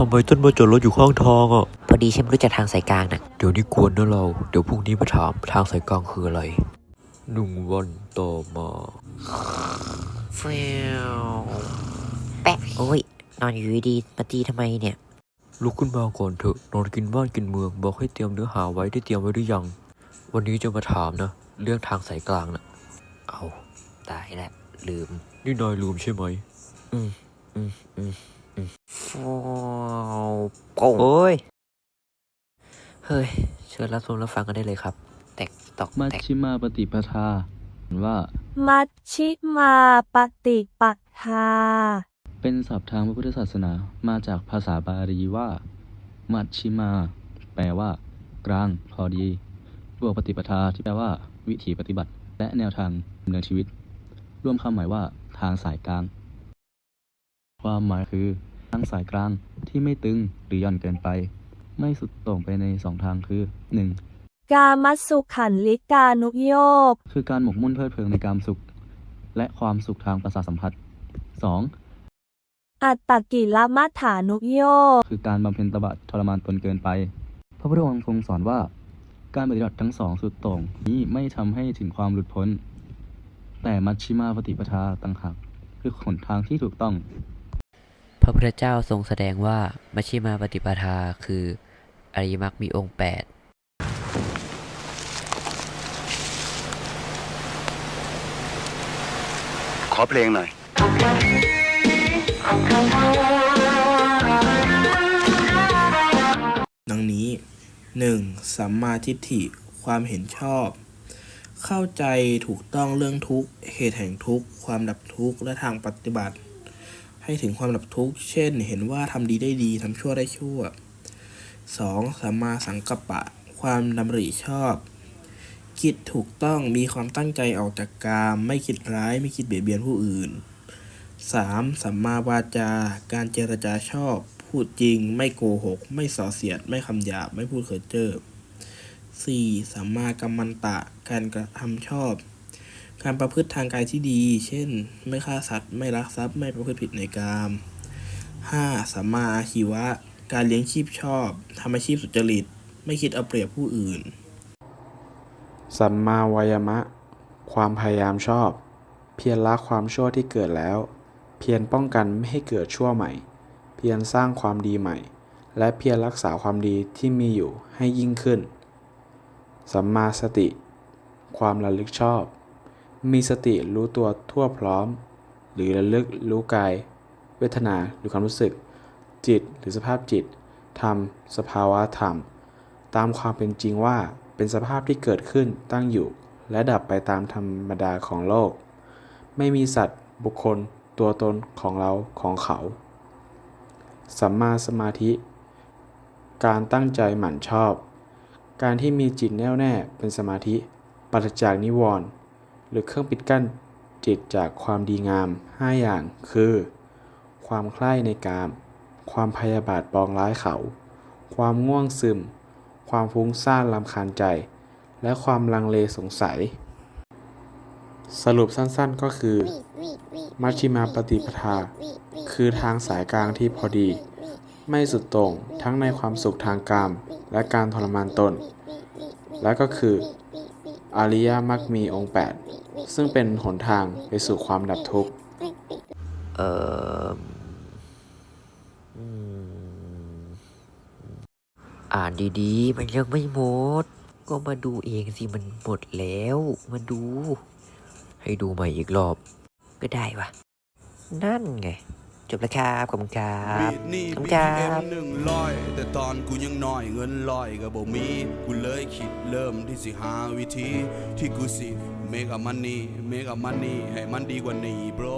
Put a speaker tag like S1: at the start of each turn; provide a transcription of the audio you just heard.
S1: ทำไมต้นมาจอดรถอยู่ข้างทางอะ
S2: พอดีฉันไม่รู้จักทางสายกลางน่ะ
S1: เดี๋ยวนี้กวนนะเรา เดี๋ยวพรุ่งนี้มาถามทางสายกลางคืออะไร หนึ่งวันต่อมา
S2: เฟวแปะโอ้ย นอนอยู่ดีๆมาตีทำไมเนี่ย
S1: ลุกขึ้นมาก่อนเถอะ นอนกินบ้านกินเมือง บอกให้เตรียมเนื้อหาไว้ได้เตรียมไว้หรือยัง วันนี้จะมาถามนะ เรื่องทางสายกลางนะ
S2: เอาตายแล้วลืม
S1: นี่นายลืมใช่ไหม
S2: อืมอืมอืมอืมฟาว โป้งโอ้ย เฮ้ย เชิญรับชมรับฟังกันได้เลยครับ แตกตอก
S3: มัช
S2: แตก
S3: ชิมาปฏิปทาว่า
S4: มัชชิมาปฏิปทา
S3: เป็นศัพท์ทางพระพุทธศาสนามาจากภาษาบาลีว่า มัชชิมา แปลว่า กลางพอดีบวกปฏิปทาที่แปลว่า วิถีปฏิบัติ และแนวทางดำเนินชีวิตร่วมคำหมายว่า ทางสายกลาง ความหมายคือ ทางสายกลางที่ไม่ตึงหรือหย่อนเกินไป ไม่สุดโต่งไปในสองทางคือ 1.
S4: กามัสสุขันลิกานุโยก
S3: คือการหมกมุ่นเพลิดเพลินในการสุข และความสุขทางประสาทสัมผัส 2.
S4: อัตตกิลมัฏฐานุโยก
S3: คือการบำเพ็ญตบะทรมานตนเกินไป พระพุทธองค์ทรงสอนว่า การปฏิบัติทั้งสองสุดโต่งนี้ไม่ทำให้ถึงความหลุดพ้น แต่มัชชิมาปฏิปทาต่างหากคือหนทางที่ถูกต้อง
S2: พ ระพุทธเจ้าทรงแสดงว่ามัชฌิมาปฏิปทาคืออริยมรรคมีองค์แปด
S5: ขอเพลงหน่อย
S6: ดังนี้ 1. สัมมาทิฏฐิ ความเห็นชอบ เข้าใจถูกต้องเรื่องทุกข์ เหตุแห่งทุกข์ ความดับทุกข์ และทางปฏิบัติ ให้ถึงความดับทุกข์ เช่น เห็นว่าทำดีได้ดีทำชั่วได้ชั่ว 2. สัมมาสังกัปปะ ความดำริชอบ คิดถูกต้องมีความตั้งใจออกจากกามไม่คิดร้ายไม่คิดเบียดเบียนผู้อื่น 3. สัมมาวาจา การเจรจาชอบ พูดจริง ไม่โกหก ไม่ส่อเสียด ไม่คำหยาบ ไม่พูดเพ้อเจ้อ 4. สัมมากัมมันตะ การกระทำชอบ การประพฤติทางกายที่ดี เช่น ไม่ฆ่าสัตว์ ไม่ลักทรัพย์ ไม่ประพฤติผิดในกาม 5. สัมมาอาชีวะ การเลี้ยงชีพชอบทำอาชีพสุจริต ไม่คิดเอาเปรียบผู้อื่น
S7: สัมมาวายมะ ความพยายามชอบ เพียรละความชั่วที่เกิดแล้ว เพียรป้องกันไม่ให้เกิดชั่วใหม่ เพียรสร้างความดีใหม่ และเพียรรักษาความดีที่มีอยู่ให้ยิ่งขึ้น สัมมาสติ ความระลึกชอบ มีสติรู้ตัวทั่วพร้อม หรือระลึกรู้กาย เวทนาหรือความรู้สึก จิตหรือสภาพจิต ธรรม สภาวะธรรม ตามความเป็นจริงว่าเป็นสภาพที่เกิดขึ้นตั้งอยู่ และดับไปตามธรรมดาของโลก ไม่มีสัตว์บุคคล ตัวตนของเราของเขา สัมมาสมาธิ การตั้งใจหมั่นชอบ การที่มีจิตแน่วแน่เป็นสมาธิปราศจากนิวรณ์ หรือเครื่องปิดกั้นจิตจากความดีงาม 5 อย่างคือ ความใคร่ในกาม ความพยาบาทปองร้ายเขา ความง่วงซึม ความฟุ้งซ่านลำคาญใจ และความลังเลสงสัย สรุปสั้นๆก็คือ มัชฌิมาปฏิปทา คือทางสายกลางที่พอดี ไม่สุดโต่งทั้งในความสุขทางกาม และการทรมานตน และก็คือ อริยมรรคมีองค์ 8 ซึ่งเป็นหนทางไปสู่ความดับทุกข์
S2: เอ่ออ่านดีๆ มันยังไม่หมด ก็มาดูเองสิ มันหมดแล้ว มาดู
S1: ให้ดูใหม่อีกรอบ
S2: ก็ได้วะ นั่นไง จบแล้วครับขอบคุณครับ
S8: บีดนี่
S2: ขอบคุณ
S8: บี
S2: ครั
S8: เอ็ม
S2: บ
S8: หนึ่งร้อยแต่ตอนกูยังน้อยเงินลอยก็บ่มีกูเลยคิดเริ่มที่สิหาวิธีที่กูสิ make a money make a money ให้มันดีกว่านี้ bro